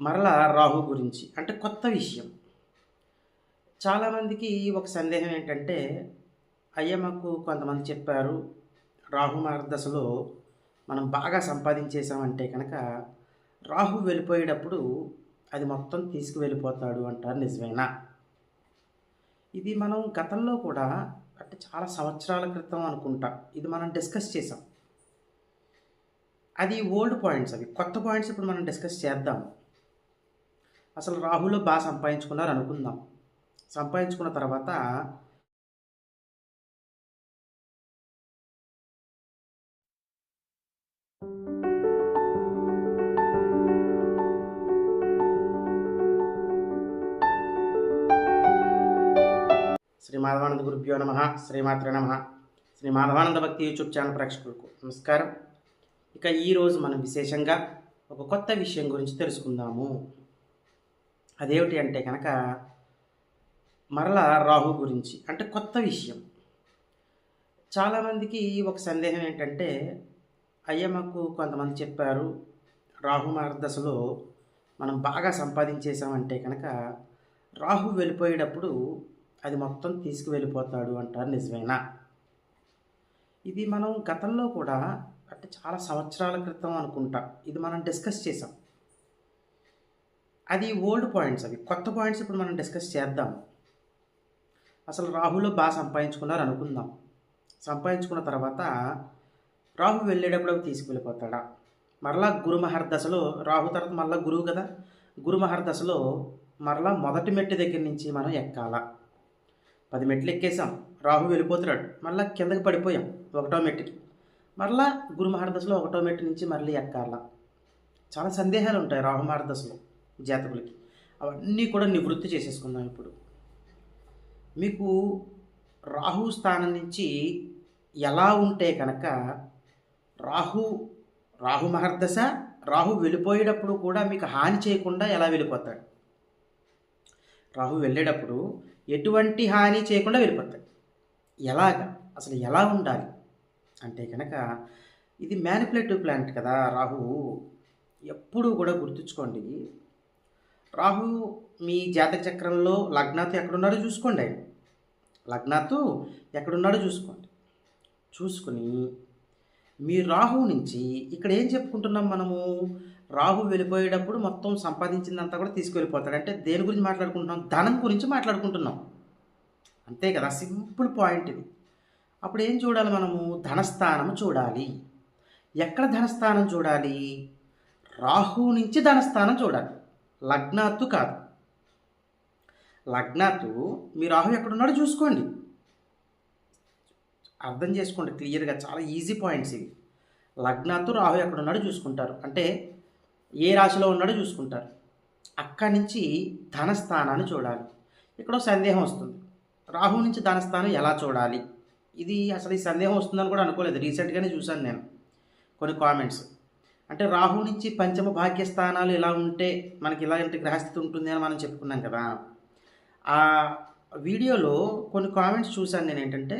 మరలా రాహు గురించి అంటే కొత్త విషయం. చాలామందికి ఒక సందేహం ఏంటంటే అయ్యా మాకు కొంతమంది చెప్పారు రాహు మార్గదశలో మనం బాగా సంపాదించేసామంటే కనుక రాహు వెళ్ళిపోయేటప్పుడు అది మొత్తం తీసుకువెళ్ళిపోతాడు అంటారు నిజమేనా? ఇది మనం గతంలో కూడా అంటే చాలా సంవత్సరాల క్రితం అనుకుంటా ఇది మనం డిస్కస్ చేసాం అది ఓల్డ్ పాయింట్స్ అవి. కొత్త పాయింట్స్ ఇప్పుడు మనం డిస్కస్ చేద్దాం అసలు రాహులో బాగా సంపాదించుకున్నారు అనుకుందాం. సంపాదించుకున్న తర్వాత శ్రీ మాధవానంద గురుభ్యో నమ శ్రీమాత్ర నమ. శ్రీ మాధవానంద భక్తి యూట్యూబ్ ఛానల్ ప్రేక్షకులకు నమస్కారం. ఇక ఈరోజు మనం విశేషంగా ఒక కొత్త విషయం గురించి తెలుసుకుందాము. అదేమిటి అంటే కనుక మరలా రాహు గురించి అంటే కొత్త విషయం. చాలామందికి ఒక సందేహం ఏంటంటే అయ్యా మాకు కొంతమంది చెప్పారు రాహు మార్గదశలో మనం బాగా సంపాదించేసామంటే కనుక రాహు వెళ్ళిపోయేటప్పుడు అది మొత్తం తీసుకువెళ్ళిపోతాడు అంటారు నిజమేనా? ఇది మనం గతంలో కూడా అంటే చాలా సంవత్సరాల క్రితం అనుకుంటా ఇది మనం డిస్కస్ చేసాం అది ఓల్డ్ పాయింట్స్ అవి. కొత్త పాయింట్స్ ఇప్పుడు మనం డిస్కస్ చేద్దాం. అసలు రాహులో బాగా సంపాదించుకున్నారు అనుకుందాం. సంపాదించుకున్న తర్వాత రాహు వెళ్ళేటప్పుడు అవి తీసుకువెళ్ళిపోతాడా? మరలా గురు మహర్దశలో రాహు తర్వాత మరలా గురువు కదా? గురు మహర్దశలో మరలా మొదటి మెట్టు దగ్గర నుంచి మనం ఎక్కాల. పది మెట్లు ఎక్కేసాం రాహు వెళ్ళిపోతున్నాడు. మళ్ళీ కిందకి పడిపోయాం ఒకటో మెట్టుకి. మరలా గురు మహర్దశలో ఒకటో మెట్టు నుంచి మళ్ళీ ఎక్కాల. చాలా సందేహాలు ఉంటాయి రాహు మహర్దశలో జాతకులకి. అవన్నీ కూడా నివృత్తి చేసేసుకుందాం ఇప్పుడు. మీకు రాహు స్థానం నుంచి ఎలా ఉంటే కనుక రాహు రాహు మహర్దశ రాహు వెళ్ళిపోయేటప్పుడు కూడా మీకు హాని చేయకుండా ఎలా వెళ్ళిపోతాడు? రాహు వెళ్ళేటప్పుడు ఎటువంటి హాని చేయకుండా వెళ్ళిపోతాడు. ఎలాగ? అసలు ఎలా ఉండాలి? అంటే కనుక ఇది మ్యానిపులేటివ్ ప్లాంట్ కదా రాహు. ఎప్పుడూ కూడా గుర్తుంచుకోండి రాహు మీ జాతక చక్రంలో లగ్నాత్ ఎక్కడున్నాడో చూసుకోండి. ఆయన లగ్నాత్ ఎక్కడున్నాడో చూసుకోండి. చూసుకుని మీ రాహు నుంచి ఇక్కడ ఏం చెప్పుకుంటున్నాం మనము? రాహు వెళ్ళిపోయేటప్పుడు మొత్తం సంపాదించిందంతా కూడా తీసుకువెళ్ళిపోతాడు అంటే దేని గురించి మాట్లాడుకుంటున్నాం? ధనం గురించి మాట్లాడుకుంటున్నాం. అంతే కదా సింపుల్ పాయింట్ ఇది. అప్పుడు ఏం చూడాలి మనము? ధనస్థానం చూడాలి. ఎక్కడ ధనస్థానం చూడాలి? రాహు నుంచి ధనస్థానం చూడాలి. లగ్నాత్తు కాదు. లగ్నాత్తు మీ రాహు ఎక్కడున్నాడో చూసుకోండి. అర్థం చేసుకోండి క్లియర్గా చాలా ఈజీ పాయింట్స్ ఇవి. లగ్నాత్తు రాహు ఎక్కడున్నాడో చూసుకుంటారు. అంటే ఏ రాశిలో ఉన్నాడో చూసుకుంటారు. అక్కడి నుంచి ధనస్థానాన్ని చూడాలి. ఇక్కడ సందేహం వస్తుంది. రాహు నుంచి ధనస్థానం ఎలా చూడాలి? ఇది అసలు ఈ సందేహం వస్తుందని కూడా అనుకోలేదు. రీసెంట్గానే చూశాను నేను. కొన్ని కామెంట్స్ అంటే రాహు నుంచి పంచమ భాగ్యస్థానాలు ఎలా ఉంటే మనకి ఇలాంటి గ్రహస్థితి ఉంటుంది అని మనం చెప్పుకున్నాం కదా. ఆ వీడియోలో కొన్ని కామెంట్స్ చూశాను నేను ఏంటంటే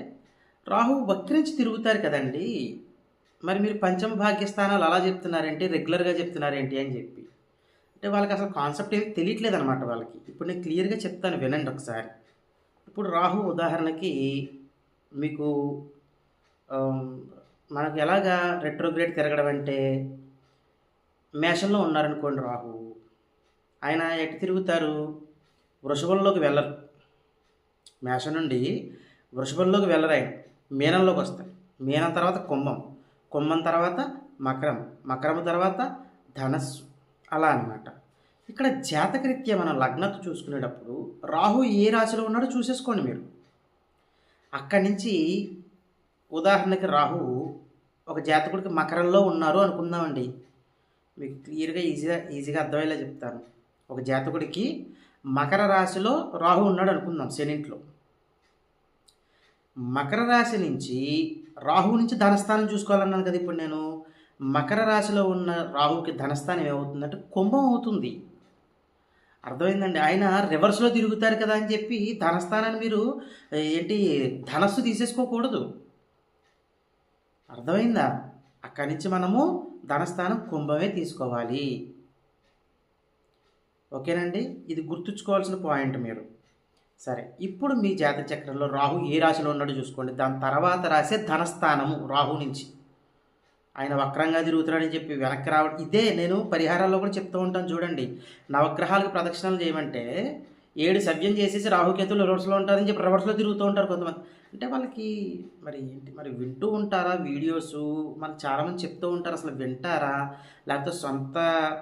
రాహు వక్రించి తిరుగుతారు కదండి. మరి మీరు పంచమ భాగ్యస్థానాలు అలా చెప్తున్నారేంటి? రెగ్యులర్గా చెప్తున్నారేంటి అని చెప్పి. అంటే వాళ్ళకి అసలు కాన్సెప్ట్ ఏమి తెలియట్లేదు అనమాట వాళ్ళకి. ఇప్పుడు నేను క్లియర్గా చెప్తాను వినండి ఒకసారి. ఇప్పుడు రాహు ఉదాహరణకి మీకు మనకు ఎలాగా రెట్రోగ్రేడ్ తిరగడం అంటే మేషంలో ఉన్నారనుకోండి రాహు. ఆయన ఎటు తిరుగుతారు? వృషభంలోకి వెళ్ళరు. మేషం నుండి వృషభంలోకి వెళ్ళరు ఆయన. మీనంలోకి వస్తారు. మీనం తర్వాత కుంభం. కుంభం తర్వాత మకరం. మకరం తర్వాత ధనస్సు. అలా అనమాట ఇక్కడ జాతకరీత్యా మనం లగ్నత చూసుకునేటప్పుడు రాహు ఏ రాశిలో ఉన్నాడో చూసేసుకోండి మీరు. అక్కడి నుంచి ఉదాహరణకి రాహు ఒక జాతకుడికి మకరంలో ఉన్నారు అనుకుందామండి. మీకు క్లియర్గా ఈజీగా ఈజీగా అర్థమయ్యేలా చెప్తాను. ఒక జాతకుడికి మకర రాశిలో రాహు ఉన్నాడు అనుకుందాం శనింట్లో. మకర రాశి నుంచి రాహు నుంచి ధనస్థానం చూసుకోవాలన్నాను కదా ఇప్పుడు నేను. మకర రాశిలో ఉన్న రాహుకి ధనస్థానం ఏమవుతుందంటే కుంభం అవుతుంది. అర్థమైందండి? ఆయన రివర్స్లో తిరుగుతారు కదా అని చెప్పి ధనస్థానాన్ని మీరు ఏంటి ధనస్సు తీసేసుకోకూడదు. అర్థమైందా? అక్కడి నుంచి మనము ధనస్థానం కుంభమే తీసుకోవాలి. ఓకేనండి? ఇది గుర్తుంచుకోవాల్సిన పాయింట్ మీరు. సరే ఇప్పుడు మీ జాతక చక్రంలో రాహు ఏ రాశిలో ఉన్నాడో చూసుకోండి. దాని తర్వాత రాసే ధనస్థానము రాహు నుంచి. ఆయన వక్రంగా తిరుగుతున్నాడని చెప్పి వెనక్కి రావడం ఇదే నేను పరిహారాల్లో కూడా చెప్తూ ఉంటాను చూడండి. నవగ్రహాలకు ప్రదక్షిణలు చేయమంటే ఏడు సవ్యం చేసేసి రాహుకేతులు రివర్స్లో ఉంటారని చెప్పి రివర్స్లో తిరుగుతూ ఉంటారు కొంతమంది. అంటే వాళ్ళకి మరి ఏంటి? మరి వింటూ ఉంటారా వీడియోస్? మనకు చాలామంది చెప్తూ ఉంటారు అసలు వింటారా? లేకపోతే సొంత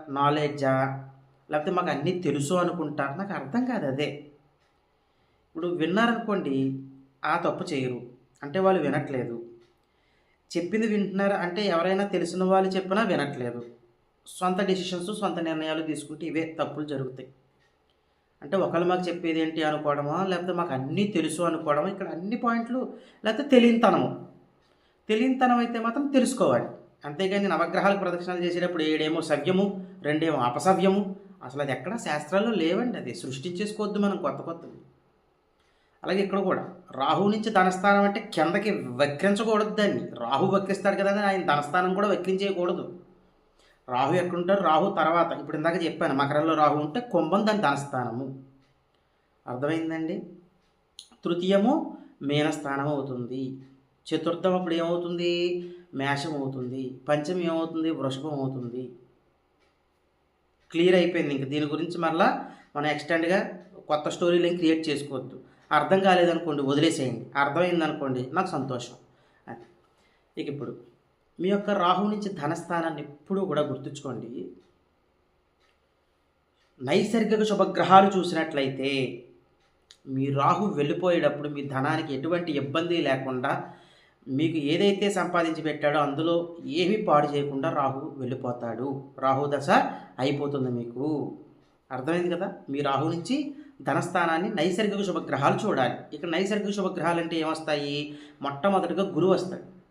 నాలెడ్జా? లేకపోతే మాకు అన్నీ తెలుసు అనుకుంటారు? నాకు అర్థం కాదు అదే. ఇప్పుడు విన్నారనుకోండి ఆ తప్పు చేయరు. అంటే వాళ్ళు వినట్లేదు. చెప్పింది వింటున్నారు అంటే ఎవరైనా తెలిసిన వాళ్ళు చెప్పినా వినట్లేదు. సొంత డెసిషన్స్ సొంత నిర్ణయాలు తీసుకుంటే ఇవే తప్పులు జరుగుతాయి. అంటే ఒకళ్ళు మాకు చెప్పేది ఏంటి అనుకోవడమా? లేకపోతే మాకు అన్నీ తెలుసు అనుకోవడమా? ఇక్కడ అన్ని పాయింట్లు లేకపోతే తెలియనితనము. తెలియనితనం అయితే మాత్రం తెలుసుకోవాలి. అంతేగాని నవగ్రహాలకు ప్రదక్షిణాలు చేసేటప్పుడు ఏడేమో సవ్యము రెండేమో అపసవ్యము. అసలు అది ఎక్కడ శాస్త్రాల్లో లేవండి. అది సృష్టించేసుకోవద్దు మనం కొత్త కొత్తవి. అలాగే ఇక్కడ కూడా రాహు నుంచి ధనస్థానం అంటే కిందకి వక్రించకూడదు దాన్ని. రాహు వక్రిస్తాడు కదా అని ఆయన ధనస్థానం కూడా వక్రించేయకూడదు. రాహు ఎక్కడుంటారు రాహు తర్వాత. ఇప్పుడు ఇందాక చెప్పాను మకరంలో రాహు ఉంటే కుంభం దాని ధనస్థానము అర్థమైందండి? తృతీయము మీనస్థానం అవుతుంది. చతుర్థం అప్పుడు ఏమవుతుంది? మేషం అవుతుంది. పంచమి ఏమవుతుంది? వృషభం అవుతుంది. క్లియర్ అయిపోయింది ఇంక. దీని గురించి మళ్ళీ మనం ఎక్స్టెండ్గా కొత్త స్టోరీలు ఏం క్రియేట్ చేసుకోవద్దు. అర్థం కాలేదనుకోండి వదిలేసేయండి. అర్థమైంది అనుకోండి నాకు సంతోషం. అది. ఇక ఇప్పుడు మీ యొక్క రాహు నుంచి ధనస్థానాన్ని ఎప్పుడూ కూడా గుర్తుంచుకోండి. నైసర్గిక శుభగ్రహాలు చూసినట్లయితే మీ రాహు వెళ్ళిపోయేటప్పుడు మీ ధనానికి ఎటువంటి ఇబ్బంది లేకుండా మీకు ఏదైతే సంపాదించి పెట్టాడో అందులో ఏమీ పాడు చేయకుండా రాహు వెళ్ళిపోతాడు. రాహు దశ అయిపోతుంది మీకు. అర్థమైంది కదా? మీ రాహు నుంచి ధనస్థానాన్ని నైసర్గిక శుభగ్రహాలు చూడాలి. ఇక్కడ నైసర్గిక శుభగ్రహాలు అంటే ఏమొస్తాయి? మొట్టమొదటిగా గురువు వస్తాడు.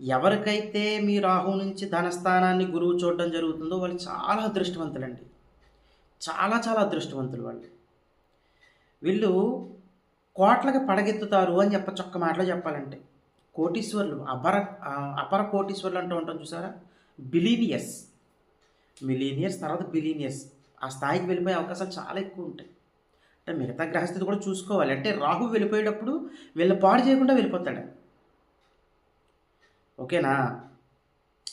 ఎవరికైతే మీ రాహు నుంచి ధనస్థానాన్ని గురువు చూడడం జరుగుతుందో వాళ్ళు చాలా అదృష్టవంతులండి. చాలా చాలా అదృష్టవంతులు వాళ్ళు. వీళ్ళు కోట్లకి పడగెత్తుతారు అని చెప్పచ్చు ఒక్క మాటలో చెప్పాలంటే. కోటీశ్వర్లు అపర అపర కోటీశ్వర్లు అంటూ ఉంటాం చూసారా? బిలీనియస్ మిలీనియర్స్ తర్వాత బిలీనియర్స్. ఆ స్థాయికి వెళ్ళిపోయే అవకాశాలు చాలా ఎక్కువ ఉంటాయి. అంటే మిగతా గ్రహస్థితి కూడా చూసుకోవాలి. అంటే రాహు వెళ్ళిపోయేటప్పుడు వీళ్ళ పాడు చేయకుండా వెళ్ళిపోతాడు. ఓకేనా?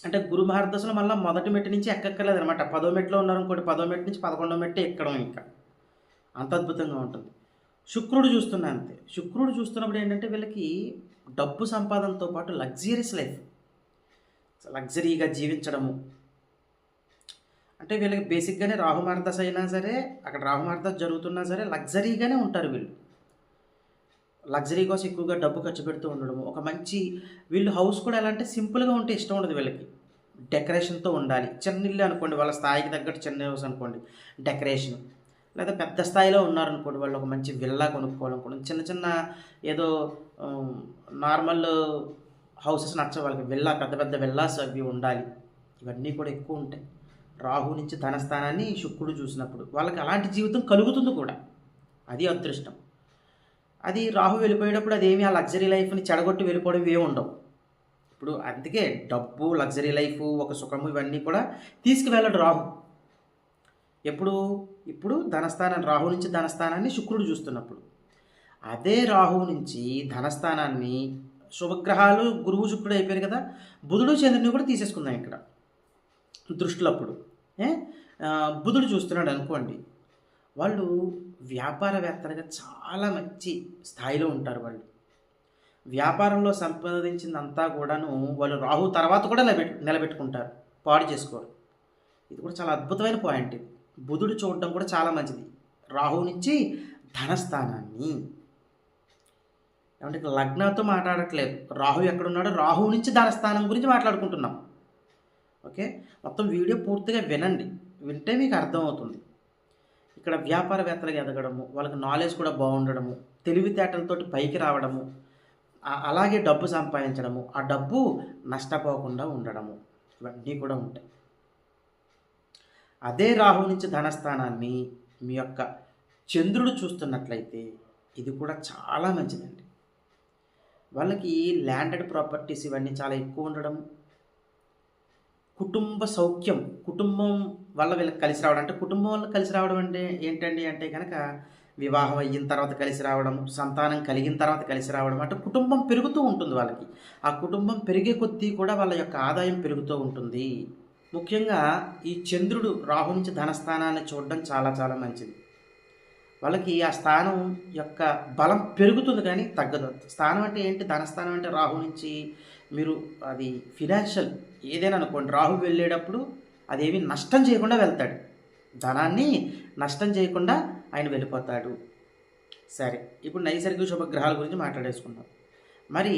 అంటే గురు మహర్దశలో మళ్ళీ మొదటి మెట్టు నుంచి ఎక్కక్కర్లేదు అనమాట పదో మెట్లో ఉన్నారనుకోండి పదో మెట్టు నుంచి పదకొండో మెట్టు ఎక్కడం ఇంకా. అంత అద్భుతంగా ఉంటుంది. శుక్రుడు చూస్తున్నా అంతే. శుక్రుడు చూస్తున్నప్పుడు ఏంటంటే వీళ్ళకి డబ్బు సంపాదనతో పాటు లగ్జరీస్ లైఫ్. లగ్జరీగా జీవించడము. అంటే వీళ్ళకి బేసిక్గానే రాహుమార్దశ అయినా సరే అక్కడ రాహుమార్దశ జరుగుతున్నా సరే లగ్జరీగానే ఉంటారు వీళ్ళు. లగ్జరీ కోసం ఎక్కువగా డబ్బు ఖర్చు పెడుతూ ఉండడం ఒక మంచి వీళ్ళు హౌస్ కూడా ఎలా అంటే సింపుల్గా ఉంటే ఇష్టం ఉండదు వీళ్ళకి. డెకరేషన్తో ఉండాలి. చిన్న ఇల్లు అనుకోండి వాళ్ళ స్థాయికి తగ్గట్టు చిన్న హౌస్ అనుకోండి డెకరేషన్. లేదా పెద్ద స్థాయిలో ఉన్నారనుకోండి వాళ్ళు ఒక మంచి విల్లా కొనుక్కోవాలనుకోండి చిన్న చిన్న ఏదో నార్మల్ హౌసెస్ నచ్చ వాళ్ళకి. విల్లా పెద్ద పెద్ద విల్లాస్ అవి ఉండాలి. ఇవన్నీ కూడా ఎక్కువ ఉంటాయి. రాహు నుంచి ధనస్థానాన్ని శుక్రుడు చూసినప్పుడు వాళ్ళకి అలాంటి జీవితం కలుగుతుంది కూడా. అది అదృష్టం. అది రాహు వెళ్ళిపోయేటప్పుడు అదేమి ఆ లగ్జరీ లైఫ్ని చెడగొట్టి వెళ్ళిపోవడం ఏమి ఉండవు. ఇప్పుడు అందుకే డబ్బు లగ్జరీ లైఫ్ ఒక సుఖము ఇవన్నీ కూడా తీసుకువెళ్ళడు రాహు. ఎప్పుడు? ఇప్పుడు ధనస్థానం రాహు నుంచి ధనస్థానాన్ని శుక్రుడు చూస్తున్నప్పుడు. అదే రాహు నుంచి ధనస్థానాన్ని శుభగ్రహాలు గురువు శుక్రుడు అయిపోయారు కదా బుధుడు చంద్రుని కూడా తీసేసుకుందాం ఇక్కడ. దృష్టిలో అప్పుడు. ఏ? బుధుడు చూస్తున్నాడు అనుకోండి. వాళ్ళు వ్యాపారవేత్తలుగా చాలా మంచి స్థాయిలో ఉంటారు వాళ్ళు. వ్యాపారంలో సంపాదించిందంతా కూడాను వాళ్ళు రాహు తర్వాత కూడా నిలబెట్టు నిలబెట్టుకుంటారు. పాడు చేసుకోరు. ఇది కూడా చాలా అద్భుతమైన పాయింట్ ఇది. బుధుడు చూడడం కూడా చాలా మంచిది. రాహు నుంచి ధనస్థానాన్ని. ఏమంటే ఇక్కడ మాట్లాడట్లేదు. రాహు ఎక్కడున్నాడో రాహు నుంచి ధనస్థానం గురించి మాట్లాడుకుంటున్నాం. ఓకే? మొత్తం వీడియో పూర్తిగా వినండి. వింటే మీకు అర్థమవుతుంది. ఇక్కడ వ్యాపారవేత్తలుగా ఎదగడము వాళ్ళకి నాలెడ్జ్ కూడా బాగుండడము తెలివితేటలతోటి పైకి రావడము అలాగే డబ్బు సంపాదించడము ఆ డబ్బు నష్టపోకుండా ఉండడము ఇవన్నీ కూడా ఉంటాయి. అదే రాహు నుంచి ధనస్థానాన్ని మీ యొక్క చంద్రుడు చూస్తున్నట్లయితే ఇది కూడా చాలా మంచిదండి. వాళ్ళకి ల్యాండెడ్ ప్రాపర్టీస్ ఇవన్నీ చాలా ఎక్కువ ఉండడం కుటుంబ సౌఖ్యం కుటుంబం వల్ల వీళ్ళకి కలిసి రావడం అంటే కుటుంబం వల్ల కలిసి రావడం అంటే ఏంటండి అంటే కనుక వివాహం అయిన తర్వాత కలిసి రావడం సంతానం కలిగిన తర్వాత కలిసి రావడం అంటే కుటుంబం పెరుగుతూ ఉంటుంది వాళ్ళకి. ఆ కుటుంబం పెరిగే కొద్దీ కూడా వాళ్ళ యొక్క ఆదాయం పెరుగుతూ ఉంటుంది. ముఖ్యంగా ఈ చంద్రుడు రాహు నుంచి ధనస్థానాన్ని చూడడం చాలా చాలా మంచిది. వాళ్ళకి ఆ స్థానం యొక్క బలం పెరుగుతుంది కానీ తగ్గదు. స్థానం అంటే ఏంటి? ధనస్థానం అంటే రాహు నుంచి మీరు అది ఫినాన్షియల్ ఏదైనా అనుకోండి. రాహు వెళ్ళేటప్పుడు అదేమి నష్టం చేయకుండా వెళ్తాడు. ధనాన్ని నష్టం చేయకుండా ఆయన వెళ్ళిపోతాడు. సరే ఇప్పుడు నైసర్గిక శుభగ్రహాల గురించి మాట్లాడేసుకుందాం. మరి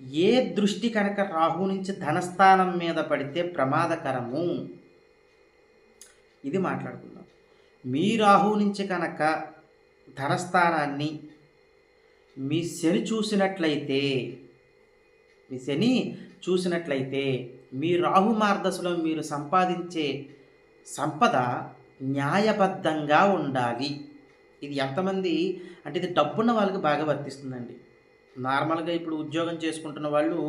ఏ దృష్టి కనుక రాహు నుంచి ధనస్థానం మీద పడితే ప్రమాదకరము? ఇది మాట్లాడుకుందాం. మీ రాహు నుంచి కనుక ధనస్థానాన్ని మీ శని చూసినట్లయితే మీ శని చూసినట్లయితే మీ రాహు మార్గదశలో మీరు సంపాదించే సంపద న్యాయబద్ధంగా ఉండాలి. ఇది ఎంతమంది అంటే ఇది డబ్బున్న వాళ్ళకి బాగా వర్తిస్తుందండి. నార్మల్గా ఇప్పుడు ఉద్యోగం చేసుకుంటున్న వాళ్ళు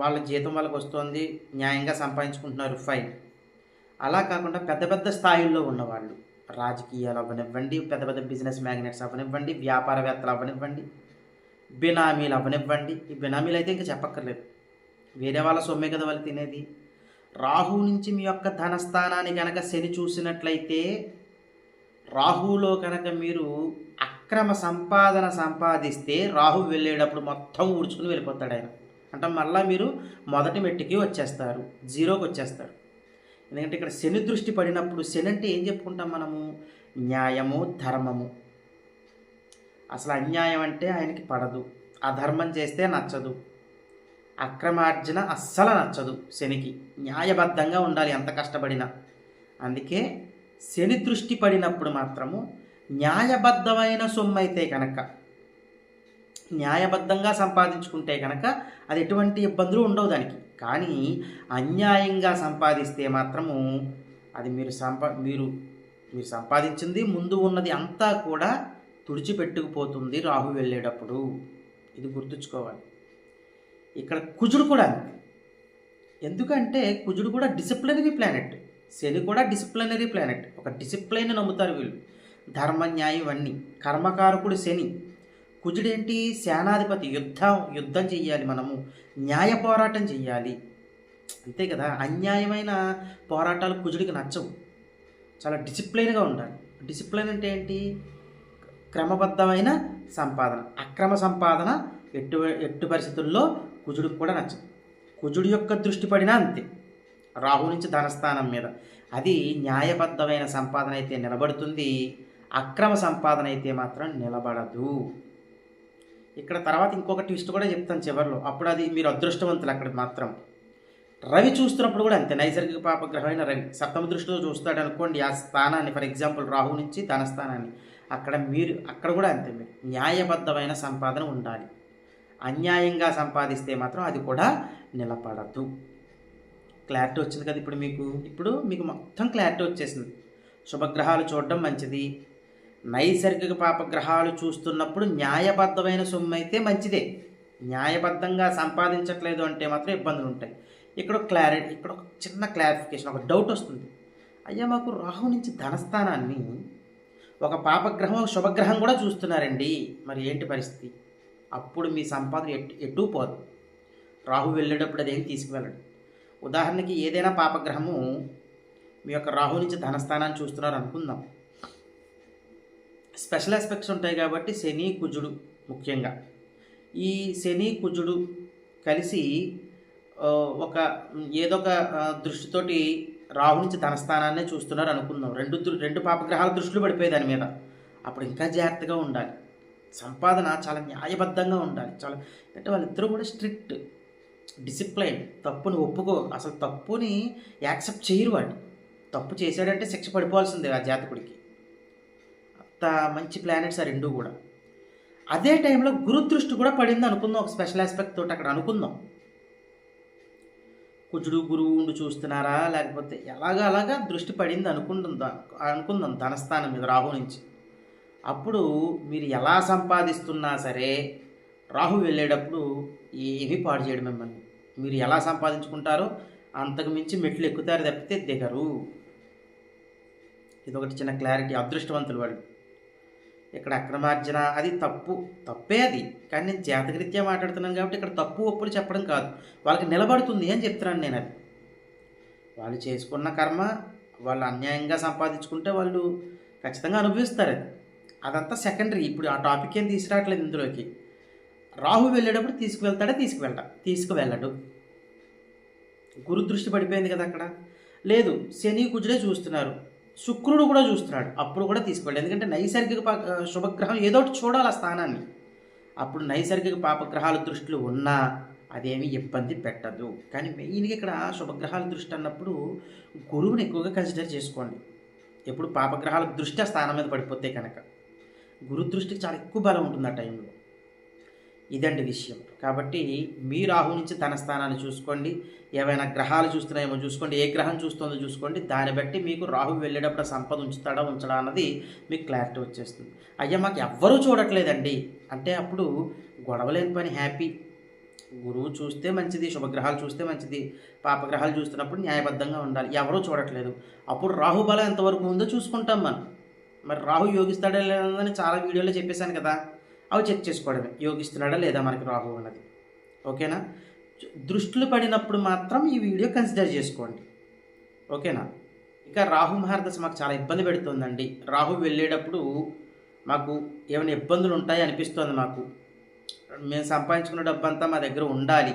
వాళ్ళ జీతం వాళ్ళకి వస్తుంది న్యాయంగా సంపాదించుకుంటున్నారు ఫైన్. అలా కాకుండా పెద్ద పెద్ద స్థాయిల్లో ఉన్నవాళ్ళు రాజకీయాలు అవ్వనివ్వండి పెద్ద పెద్ద బిజినెస్ మ్యాగ్నెట్స్ అవ్వనివ్వండి వ్యాపారవేత్తలు అవ్వనివ్వండి బినామీలు అవ్వనివ్వండి. ఈ బినామీలు అయితే ఇంకా చెప్పక్కర్లేదు. వేరే వాళ్ళ సొమ్మే కదా వాళ్ళు తినేది? రాహు నుంచి మీ యొక్క ధనస్థానాన్ని కనుక శని చూసినట్లయితే రాహులో కనుక మీరు అక్రమ సంపాదన సంపాదిస్తే రాహు వెళ్ళేటప్పుడు మొత్తం ఊడ్చుకుని వెళ్ళిపోతాడు ఆయన. అంటే మళ్ళీ మీరు మొదటి మెట్టుకి వచ్చేస్తారు జీరోకి వచ్చేస్తారు. ఎందుకంటే ఇక్కడ శని దృష్టి పడినప్పుడు శని అంటే ఏం చెప్పుకుంటాం మనము? న్యాయము ధర్మము. అసలు అన్యాయం అంటే ఆయనకి పడదు. అధర్మం చేస్తే నచ్చదు. అక్రమార్జన అస్సలు నచ్చదు శనికి. న్యాయబద్ధంగా ఉండాలి ఎంత కష్టపడినా. అందుకే శని దృష్టి పడినప్పుడు మాత్రము న్యాయబద్ధమైన సొమ్ము అయితే కనుక న్యాయబద్ధంగా సంపాదించుకుంటే కనుక అది ఎటువంటి ఇబ్బందులు ఉండవు దానికి. కానీ అన్యాయంగా సంపాదిస్తే మాత్రము అది మీరు సంపా మీరు మీరు సంపాదించింది ముందు ఉన్నది అంతా కూడా తుడిచిపెట్టుకుపోతుంది రాహు వెళ్ళేటప్పుడు. ఇది గుర్తుంచుకోవాలి. ఇక్కడ కుజుడు కూడా అంతే. ఎందుకంటే కుజుడు కూడా డిసిప్లినరీ ప్లానెట్ శని కూడా డిసిప్లినరీ ప్లానెట్ ఒక డిసిప్లైన్ నమ్ముతారు వీళ్ళు. ధర్మ న్యాయం అన్నీ. కర్మకారకుడు శని. కుజుడేంటి? సేనాధిపతి. యుద్ధం యుద్ధం చెయ్యాలి మనము. న్యాయ పోరాటం చెయ్యాలి. అంతే కదా? అన్యాయమైన పోరాటాలు కుజుడికి నచ్చవు. చాలా డిసిప్లైన్గా ఉండాలి. డిసిప్లైన్ అంటే ఏంటి? క్రమబద్ధమైన సంపాదన. అక్రమ సంపాదన ఎట్టు ఎట్టు పరిస్థితుల్లో కుజుడికి కూడా నచ్చదు. కుజుడి యొక్క దృష్టి పడినా అంతే. రాహు నుంచి ధనస్థానం మీద. అది న్యాయబద్ధమైన సంపాదన అయితే నిలబడుతుంది. అక్రమ సంపాదన అయితే మాత్రం నిలబడదు. ఇక్కడ తర్వాత ఇంకొక ట్విస్ట్ కూడా చెప్తాను చివరిలో. అప్పుడు అది మీరు అదృష్టవంతులు అక్కడ మాత్రం. రవి చూస్తున్నప్పుడు కూడా అంతే. నైసర్గిక పాపగ్రహమైన రవి. సప్తమ దృష్టితో చూస్తాడు అనుకోండి. ఆ స్థానాన్ని ఫర్ ఎగ్జాంపుల్ రాహు నుంచి ధనస్థానాన్ని. అక్కడ మీరు అక్కడ కూడా అంతే. మీరు న్యాయబద్ధమైన సంపాదన ఉండాలి. అన్యాయంగా సంపాదిస్తే మాత్రం అది కూడా నిలబడదు. క్లారిటీ వచ్చింది కదా ఇప్పుడు మీకు? ఇప్పుడు మీకు మొత్తం క్లారిటీ వచ్చేసింది. శుభగ్రహాలు చూడడం మంచిది. నైసర్గిక పాపగ్రహాలు చూస్తున్నప్పుడు న్యాయబద్ధమైన సొమ్ము అయితే మంచిదే. న్యాయబద్ధంగా సంపాదించట్లేదు అంటే మాత్రం ఇబ్బందులు ఉంటాయి. ఇక్కడ క్లారిటీ ఇక్కడ ఒక చిన్న క్లారిఫికేషన్ ఒక డౌట్ వస్తుంది. అయ్యా మాకు రాహు నుంచి ధనస్థానాన్ని ఒక పాపగ్రహం ఒక శుభగ్రహం కూడా చూస్తున్నారండి. మరి ఏంటి పరిస్థితి? అప్పుడు మీ సంపాదన ఎట్ ఎటూ పోదు. రాహు వెళ్ళేటప్పుడు అదేం తీసుకువెళ్ళడు. ఉదాహరణకి ఏదైనా పాపగ్రహము మీ యొక్క రాహు నుంచి ధనస్థానాన్ని చూస్తున్నారు అనుకుందాం. స్పెషల్ ఆస్పెక్ట్స్ ఉంటాయి కాబట్టి శని కుజుడు ముఖ్యంగా. ఈ శని కుజుడు కలిసి ఒక ఏదో ఒక దృష్టితోటి రాహు నుంచి ధనస్థానాన్నే చూస్తున్నారు అనుకుందాం. రెండు రెండు పాపగ్రహాల దృష్టిలో పడిపోయి దాని మీద. అప్పుడు ఇంకా జాగ్రత్తగా ఉండాలి. సంపాదన చాలా న్యాయబద్ధంగా ఉండాలి. చాలా అంటే వాళ్ళిద్దరూ కూడా స్ట్రిక్ట్ డిసిప్లైన్ తప్పుని ఒప్పుకో అసలు తప్పుని యాక్సెప్ట్ చేయరు వాడు తప్పు చేశాడంటే శిక్ష పడిపోవాల్సిందే ఆ జాతకుడికి. అంత మంచి ప్లానెట్స్ ఆ రెండు కూడా. అదే టైంలో గురుదృష్టి కూడా పడింది అనుకుందాం ఒక స్పెషల్ ఆస్పెక్ట్ తోటి అక్కడ అనుకుందాం. కుజుడు గురువు ఉండి చూస్తున్నారా? లేకపోతే ఎలాగ అలాగా దృష్టి పడింది అనుకుంటుందా అనుకుందాం ధనస్థానం మీద రాహు నుంచి. అప్పుడు మీరు ఎలా సంపాదిస్తున్నా సరే రాహు వెళ్ళేటప్పుడు ఏమీ పాడు చేయడం మిమ్మల్ని. మీరు ఎలా సంపాదించుకుంటారో అంతకు మించి మెట్లు ఎక్కుతారు తప్పితే దిగరు. ఇది ఒకటి చిన్న క్లారిటీ అదృష్టవంతులు వాళ్ళు. ఇక్కడ అక్రమార్జన అది తప్పు. తప్పే అది. కానీ నేను జాతకరీత్యా మాట్లాడుతున్నాను కాబట్టి ఇక్కడ తప్పు ఒప్పులు చెప్పడం కాదు. వాళ్ళకి నిలబడుతుంది అని చెప్తున్నాను నేను అది. వాళ్ళు చేసుకున్న కర్మ వాళ్ళు అన్యాయంగా సంపాదించుకుంటే వాళ్ళు ఖచ్చితంగా అనుభవిస్తారు అది. అదంతా సెకండరీ ఇప్పుడు ఆ టాపిక్ ఏం తీసుకురావట్లేదు ఇందులోకి. రాహు వెళ్ళేటప్పుడు తీసుకువెళ్తాడా? తీసుకువెళ్ళ తీసుకువెళ్ళడు. గురు దృష్టి పడిపోయింది కదా అక్కడ. లేదు శని కుజుడే చూస్తున్నారు. శుక్రుడు కూడా చూస్తున్నాడు. అప్పుడు కూడా తీసుకువెళ్ళాడు ఎందుకంటే నైసర్గిక శుభగ్రహం ఏదో ఒకటి చూడాలి ఆ స్థానాన్ని. అప్పుడు నైసర్గిక పాపగ్రహాల దృష్టిలో ఉన్నా అదేమి ఇబ్బంది పెట్టదు. కానీ మెయిన్గా ఇక్కడ శుభగ్రహాల దృష్టి అన్నప్పుడు గురువుని ఎక్కువగా కన్సిడర్ చేసుకోండి. ఎప్పుడు పాపగ్రహాల దృష్టి ఆ స్థానం మీద పడిపోతే కనుక. గురు దృష్టికి చాలా ఎక్కువ బలం ఉంటుంది ఆ టైంలో. ఇదండి విషయం. కాబట్టి మీ రాహు నుంచి తన స్థానాన్ని చూసుకోండి. ఏవైనా గ్రహాలు చూస్తున్నాయేమో చూసుకోండి. ఏ గ్రహం చూస్తుందో చూసుకోండి. దాన్ని బట్టి మీకు రాహు వెళ్ళేటప్పుడు సంపద ఉంచుతాడా ఉంచడా అన్నది మీకు క్లారిటీ వచ్చేస్తుంది. అయ్యా మాకు ఎవ్వరూ చూడట్లేదండి. అంటే అప్పుడు గొడవలేని పని హ్యాపీ. గురువు చూస్తే మంచిది శుభగ్రహాలు చూస్తే మంచిది. పాపగ్రహాలు చూస్తున్నప్పుడు న్యాయబద్ధంగా ఉండాలి. ఎవరూ చూడట్లేదు. అప్పుడు రాహుబలం ఎంతవరకు ఉందో చూసుకుంటాం మనం. మరి రాహు యోగిస్తాడా లేదని చాలా వీడియోలో చెప్పేశాను కదా అవి చెక్ చేసుకోవడమే. యోగిస్తున్నాడా లేదా మనకి రాహు అన్నది. ఓకేనా? దృష్టిలో పడినప్పుడు మాత్రం ఈ వీడియో కన్సిడర్ చేసుకోండి. ఓకేనా? ఇక రాహు మహారదశ మాకు చాలా ఇబ్బంది పెడుతుందండి. రాహు వెళ్ళేటప్పుడు మాకు ఏమైనా ఇబ్బందులు ఉంటాయి అనిపిస్తుంది మాకు. మేము సంపాదించుకున్న డబ్బంతా మా దగ్గర ఉండాలి.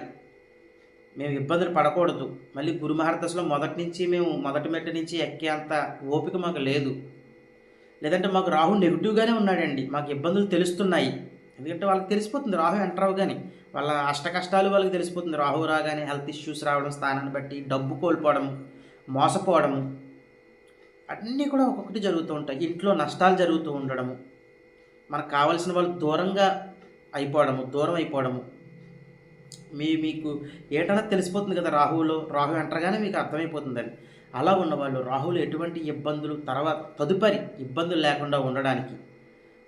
మేము ఇబ్బందులు పడకూడదు. మళ్ళీ గురు మహారదశలో మొదటి నుంచి మేము మొదటి మెట్టు నుంచి ఎక్కే అంత ఓపిక మాకు లేదు. లేదంటే మాకు రాహు నెగిటివ్గానే ఉన్నాడండి. మాకు ఇబ్బందులు తెలుస్తున్నాయి. ఎందుకంటే వాళ్ళకి తెలిసిపోతుంది రాహు ఎంటర్ అవగానే. వాళ్ళ అష్ట కష్టాలు వాళ్ళకి తెలిసిపోతుంది. రాహు రాగానే హెల్త్ ఇష్యూస్ రావడం స్థానాన్ని బట్టి డబ్బు కోల్పోవడం మోసపోవడము. అన్నీ కూడా ఒక్కొక్కటి జరుగుతూ ఉంటాయి. ఇంట్లో నష్టాలు జరుగుతూ ఉండడము. మనకు కావాల్సిన వాళ్ళు దూరంగా అయిపోవడము దూరం అయిపోవడము. మీ మీకు ఏటన్నా తెలిసిపోతుంది కదా రాహువులో రాహు ఎంటర్గానే మీకు అర్థమైపోతుందని అలా ఉన్నవాళ్ళు రాహులు ఎటువంటి ఇబ్బందులు తర్వాత తదుపరి ఇబ్బందులు లేకుండా ఉండడానికి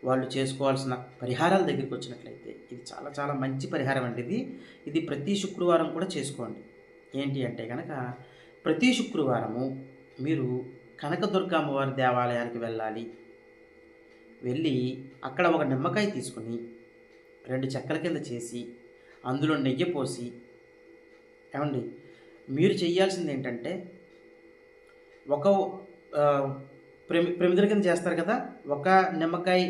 వాళ్ళు చేసుకోవాల్సిన పరిహారాల దగ్గరికి వచ్చినట్లయితే ఇది చాలా చాలా మంచి పరిహారం అండి ఇది. ఇది ప్రతి శుక్రవారం కూడా చేసుకోండి. ఏంటి అంటే కనుక ప్రతి శుక్రవారము మీరు కనకదుర్గ అమ్మవారి దేవాలయానికి వెళ్ళాలి. వెళ్ళి అక్కడ ఒక నిమ్మకాయ తీసుకుని రెండు చెక్కల కింద చేసి అందులో నెయ్యి పోసి ఏమండి? మీరు చేయాల్సింది ఏంటంటే ఒక ఆ, ప్రమి ప్రమిదల కింద చేస్తారు కదా ఒక నిమ్మకాయ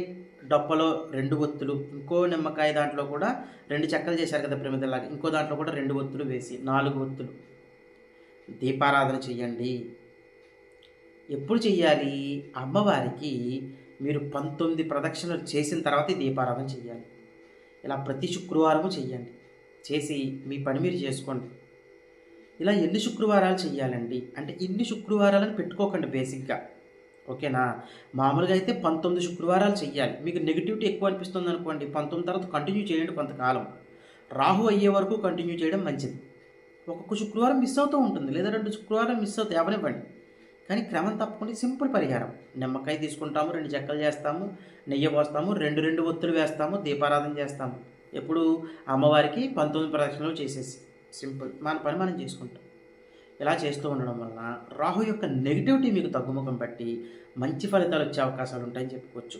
డొప్పలో రెండు ఒత్తులు ఇంకో నిమ్మకాయ దాంట్లో కూడా రెండు చెక్కలు చేశారు కదా ప్రమిదలాగా ఇంకో దాంట్లో కూడా రెండు ఒత్తులు వేసి నాలుగు ఒత్తులు. దీపారాధన చెయ్యండి. ఎప్పుడు చెయ్యాలి? అమ్మవారికి మీరు పంతొమ్మిది ప్రదక్షిణలు చేసిన తర్వాత దీపారాధన చెయ్యాలి. ఇలా ప్రతి శుక్రవారము చెయ్యండి. చేసి మీ పని మీరు చేసుకోండి. ఇలా ఎన్ని శుక్రవారాలు చెయ్యాలండి? అంటే ఇన్ని శుక్రవారాలను పెట్టుకోకండి బేసిక్గా. ఓకేనా? మామూలుగా అయితే పంతొమ్మిది శుక్రవారాలు చెయ్యాలి. మీకు నెగిటివిటీ ఎక్కువ అనిపిస్తుంది అనుకోండి పంతొమ్మిది తర్వాత కంటిన్యూ చేయండి కొంతకాలం. రాహు అయ్యే వరకు కంటిన్యూ చేయడం మంచిది. ఒక్కొక్క శుక్రవారం మిస్ అవుతూ ఉంటుంది లేదా రెండు శుక్రవారం మిస్ అవుతాయి ఎవరివ్వండి కానీ క్రమం తప్పకుండా సింపుల్ పరిహారం. నిమ్మకాయ తీసుకుంటాము రెండు చెక్కలు చేస్తాము నెయ్యి పోస్తాము రెండు రెండు ఒత్తులు వేస్తాము దీపారాధన చేస్తాము. ఎప్పుడు అమ్మవారికి పంతొమ్మిది ప్రదక్షిణలు చేసేసి. సింపుల్ మన పని మనం చేసుకుంటాం. ఇలా చేస్తూ ఉండడం వలన రాహు యొక్క నెగిటివిటీ మీకు తగ్గుముఖం పట్టి మంచి ఫలితాలు వచ్చే అవకాశాలు ఉంటాయని చెప్పుకోవచ్చు.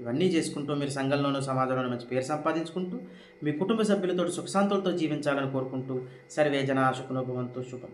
ఇవన్నీ చేసుకుంటూ మీరు సంఘంలోనూ సమాజంలోనూ మంచి పేరు సంపాదించుకుంటూ మీ కుటుంబ సభ్యులతో సుఖశాంతులతో జీవించాలని కోరుకుంటూ సర్వే జన శుభం.